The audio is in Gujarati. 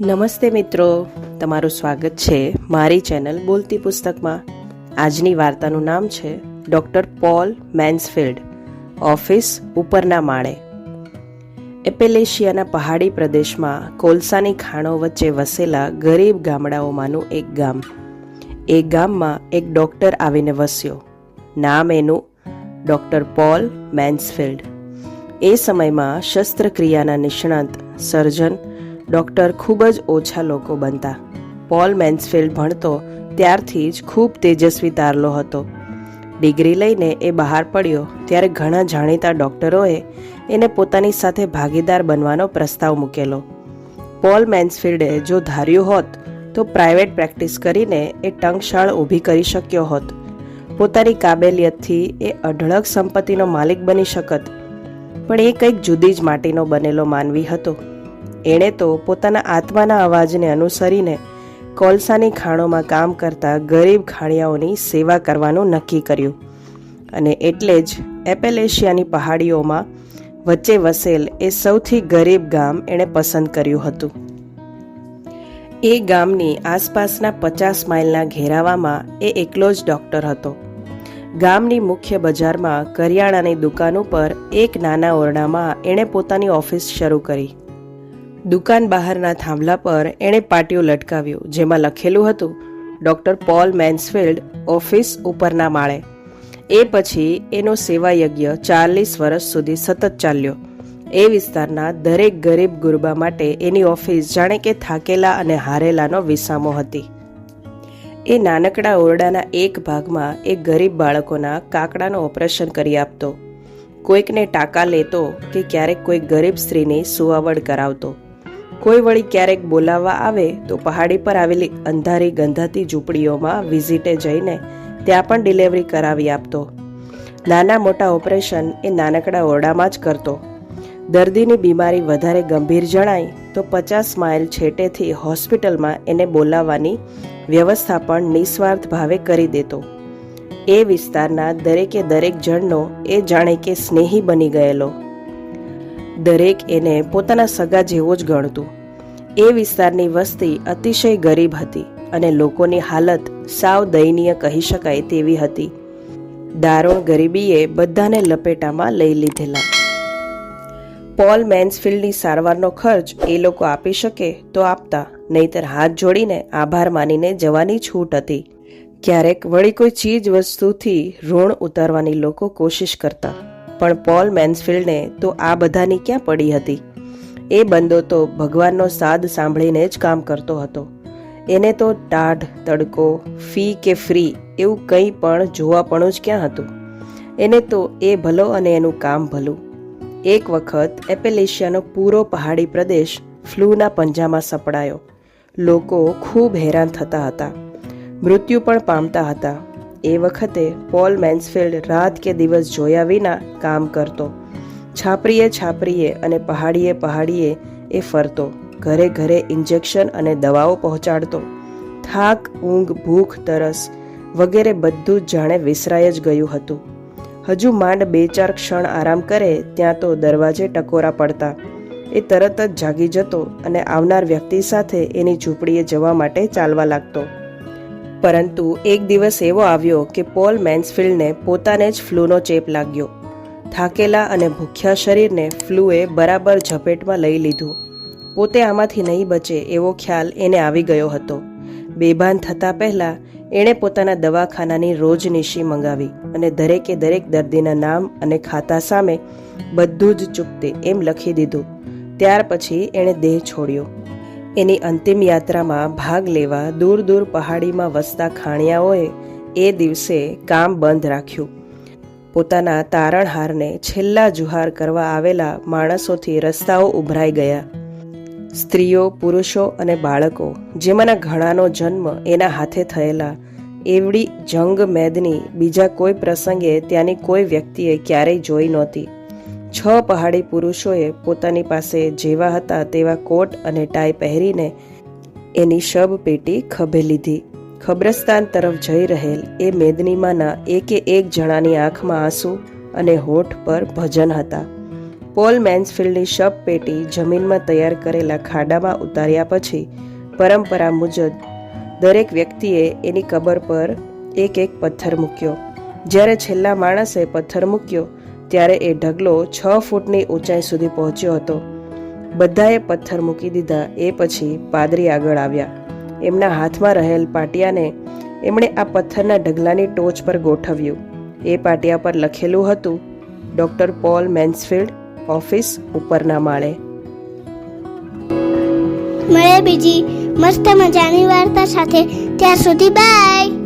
નમસ્તે મિત્રો, તમારું સ્વાગત છે મારી ચેનલ બોલતી પુસ્તકમાં. આજની વાર્તાનું નામ છે ડૉક્ટર પોલ મેન્સફિલ્ડ, ઓફિસ ઉપરના માળે. એપેલેશિયાના પહાડી પ્રદેશમાં કોલસાની ખાણો વચ્ચે વસેલા ગરીબ ગામડાઓમાંનું એક ગામ. એ ગામમાં એક ડૉક્ટર આવીને વસ્યો. નામ એનું ડૉક્ટર પોલ મેન્સફિલ્ડ. એ સમયમાં શસ્ત્રક્રિયાના નિષ્ણાંત, સર્જન ડૉક્ટર ખૂબ જ ઓછા લોકો બનતા. પોલ મેન્સફિલ્ડ ભણતો ત્યારથી જ ખૂબ તેજસ્વી તારલો હતો. ડિગ્રી લઈને એ બહાર પડ્યો ત્યારે ઘણા જાણીતા ડૉક્ટરોએ એને પોતાની સાથે ભાગીદાર બનવાનો પ્રસ્તાવ મૂકેલો. પોલ મેન્સફિલ્ડે જો ધાર્યું હોત તો પ્રાઇવેટ પ્રેક્ટિસ કરીને એ ટંકશાળ ઊભી કરી શક્યો હોત. પોતાની કાબેલિયતથી એ અઢળક સંપત્તિનો માલિક બની શકત. પણ એ કંઈક જુદી જ માટીનો બનેલો માનવી હતો. એણે તો પોતાના આત્માના અવાજને અનુસરીને કોલસાની ખાણોમાં કામ કરતા ગરીબ ખાણિયાઓની સેવા કરવાનું નક્કી કર્યું. અને એટલે જ એપેલેશિયાની પહાડીઓમાં વચ્ચે વસેલ એ સૌથી ગરીબ ગામ એણે પસંદ કર્યું હતું. એ ગામની આસપાસના પચાસ માઇલના ઘેરાવામાં એ એકલો જ ડૉક્ટર હતો. ગામની મુખ્ય બજારમાં કરિયાણાની દુકાન ઉપર એક નાના ઓરડામાં એણે પોતાની ઓફિસ શરૂ કરી. દુકાન બહારના થાંભલા પર એણે પાટિયો લટકાવ્યું, જેમાં લખેલું હતું, ડૉક્ટર પોલ મેન્સફિલ્ડ, ઓફિસ ઉપરના માળે. એ પછી એનો સેવાયજ્ઞ ચાલીસ વર્ષ સુધી સતત ચાલ્યો. એ વિસ્તારના દરેક ગરીબ ગુરબા માટે એની ઓફિસ જાણે કે થાકેલા અને હારેલાનો વિસામો હતી. એ નાનકડા ઓરડાના એક ભાગમાં એ ગરીબ બાળકોના કાકડાનું ઓપરેશન કરી આપતો. કોઈકને ટાંકા લેતો કે ક્યારેક કોઈ ગરીબ સ્ત્રીની સુવાવડ કરાવતો. કોઈ વળી ક્યારેક બોલાવવા આવે તો પહાડી પર આવેલી અંધારી ગંધાતી ઝૂંપડીઓમાં વિઝિટે જઈને ત્યાં પણ ડિલિવરી કરાવી આપતો. નાના મોટા ઓપરેશન એ નાનકડા ઓરડામાં જ કરતો. દર્દીની બીમારી વધારે ગંભીર જણાય તો પચાસ માઇલ છેટેથી હોસ્પિટલમાં એને બોલાવવાની વ્યવસ્થા પણ નિસ્વાર્થ ભાવે કરી દેતો. એ વિસ્તારના દરેકે દરેક જણનો એ જાણે કે સ્નેહી બની ગયેલો. દરેક એને પોતાના સગા જેવો જ ગણતું. એ વિસ્તારની વસ્તી અતિશય ગરીબ હતી અને લોકોની હાલત સાવ દયનીય કહી શકાય તેવી હતી. દારૂણ ગરીબીએ બધાને લપેટામાં લઈ લીધેલા. પોલ મેન્સફિલ્ડની સારવારનો ખર્ચ એ લોકો આપી શકે તો આપતા, નહીતર હાથ જોડીને આભાર માનીને જવાની છૂટ હતી. ક્યારેક વળી કોઈ ચીજ વસ્તુથી ઋણ ઉતારવાની લોકો કોશિશ કરતા. પણ પોલ મેન્સફિલ્ડને તો આ બધાની ક્યાં પડી હતી? એ બંદો તો ભગવાનનો સાદ સાંભળીને જ કામ કરતો હતો. એને તો ટાઢ, તડકો, ફી કે ફ્રી એવું કંઈ પણ જોવાપણું જ ક્યાં હતું? એને તો એ ભલો અને એનું કામ ભલું. એક વખત એપેલેશિયાનો પૂરો પહાડી પ્રદેશ ફ્લૂના પંજામાં સપડાયો. લોકો ખૂબ હેરાન થતા હતા. મૃત્યુ પણ પામતા હતા. એ વખતે પોલ મેન્સફિલ્ડ રાત કે દિવસ જોયા વિના કામ કરતો. છાપરીએ છાપરીએ અને પહાડીએ પહાડીએ એ ફરતો. ઘરે ઘરે ઇન્જેક્શન અને દવાઓ પહોંચાડતો. થાક, ઊંઘ, ભૂખ, તરસ વગેરે બધું જ જાણે વિસરાય જ ગયું હતું. હજુ માંડ બે ચાર ક્ષણ આરામ કરે ત્યાં તો દરવાજે ટકોરા પડતા. એ તરત જ જાગી જતો અને આવનાર વ્યક્તિ સાથે એની ઝૂંપડીએ જવા માટે ચાલવા લાગતો. પરંતુ એક દિવસ એવો આવ્યો કે પોલ મેન્સફિલ્ડને પોતાને જ ફ્લૂનો ચેપ લાગ્યો. થાકેલા અને ભૂખ્યા શરીરને ફ્લૂએ બરાબર ઝપેટમાં લઈ લીધું. પોતે આમાંથી નહીં બચે એવો ખ્યાલ એને આવી ગયો હતો. બેભાન થતાં પહેલાં એણે પોતાના દવાખાનાની રોજનીશી મંગાવી અને દરેકે દરેક દર્દીના નામ અને ખાતા સામે બધું જ ચૂકતે એમ લખી દીધું. ત્યાર પછી એણે દેહ છોડ્યો. એની અંતિમ યાત્રામાં ભાગ લેવા દૂર દૂર પહાડીમાં વસતા ખાણિયાઓએ એ દિવસે કામ બંધ રાખ્યું. પોતાના તારણહારને છેલ્લા જુહાર કરવા આવેલા માણસોથી રસ્તાઓ ઉભરાઈ ગયા. સ્ત્રીઓ, પુરુષો અને બાળકો, જેમાંના ઘણાનો જન્મ એના હાથે થયેલા, એવડી જંગ મેદની બીજા કોઈ પ્રસંગે ત્યાંની કોઈ વ્યક્તિએ ક્યારેય જોઈ નહોતી. છ પહાડી પુરુષોએ પોતાની પાસે જેવા હતા તેવા કોટ અને ટાઈ પહેરીને એની શબ પેટી ખભે લીધી. ખબ્રસ્તાન તરફ જઈ રહેલ એ મેદનીમાંના એકે એક જણાની આંખમાં આંસુ અને હોઠ પર ભજન હતા. પોલ મેન્સફિલ્ડની શબ પેટી જમીનમાં તૈયાર કરેલા ખાડામાં ઉતાર્યા પછી પરંપરા મુજબ દરેક વ્યક્તિએ એની કબર પર એક એક પથ્થર મૂક્યો. જ્યારે છેલ્લા માણસે પથ્થર મૂક્યો ત્યારે એ ઢગલો છ ફૂટની ઊંચાઈ સુધી પહોંચ્યો હતો. બધાએ પથ્થર મૂકી દીધા. એ પછી પાદરી આગળ આવ્યા. એમના હાથમાં રહેલ પાટિયાને એમણે આ પથ્થરના ઢગલાની ટોચ પર ગોઠવ્યું. એ પાટિયા પર લખેલું હતું, ડૉક્ટર પોલ મેન્સફિલ્ડ, ઓફિસ ઉપરના માળે. મળે બીજી મસ્ત મજાની વાર્તા સાથે. ત્યાં સુધી બાય.